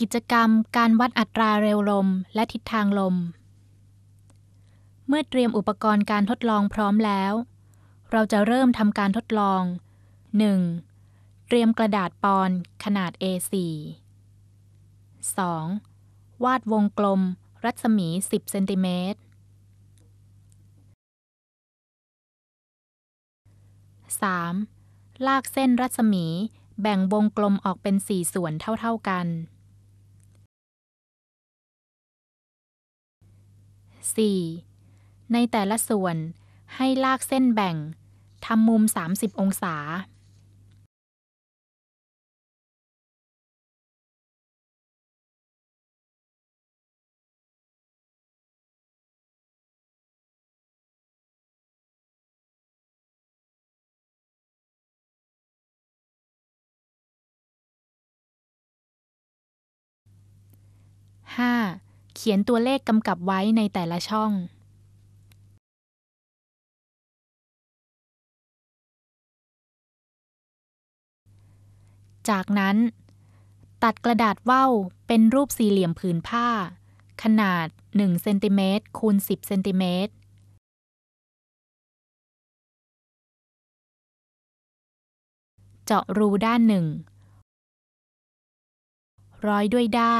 กิจกรรมการวัดอัตราเร็วลมและทิศทางลม เมื่อเตรียมอุปกรณ์การทดลองพร้อมแล้ว เราจะเริ่มทำการทดลอง 1. เตรียมกระดาษปอนขนาด A4 2. วาดวงกลม รัศมี 10 เซนติเมตร 3. ลากเส้นรัศมีแบ่งวงกลมออกเป็นสี่ส่วนเท่า ๆกัน 4. ในแต่ละส่วนให้ลากเส้นแบ่งทำมุม 30 องศา 5. เขียนตัวเลขกำกับไว้ในแต่ละช่องจากนั้น ตัดกระดาษว่าวเป็นรูปสี่เหลี่ยมผืนผ้า ขนาด1เซนติเมตรคูณ10เซนติเมตรเจาะรูด้านหนึ่ง ร้อยด้วยได้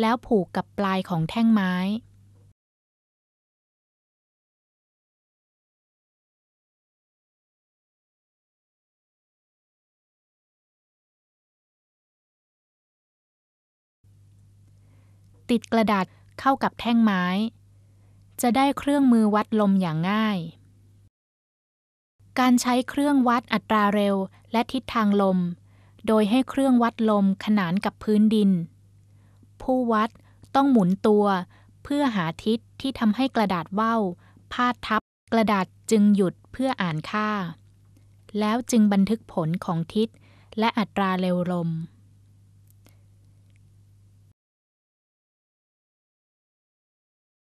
แล้วผูกกับปลายของแท่งไม้ติดกระดาษเข้ากับแท่งไม้ จะได้เครื่องมือวัดลมอย่างง่าย การใช้เครื่องวัดอัตราเร็วและทิศทางลม โดยให้เครื่องวัดลมขนานกับพื้นดิน ผู้วัดต้องหมุนตัว เพื่อหาทิศที่ทำให้กระดาษว่าวพาดทับ กระดาษจึงหยุดเพื่ออ่านค่า แล้วจึงบันทึกผลของทิศและอัตราเร็วลม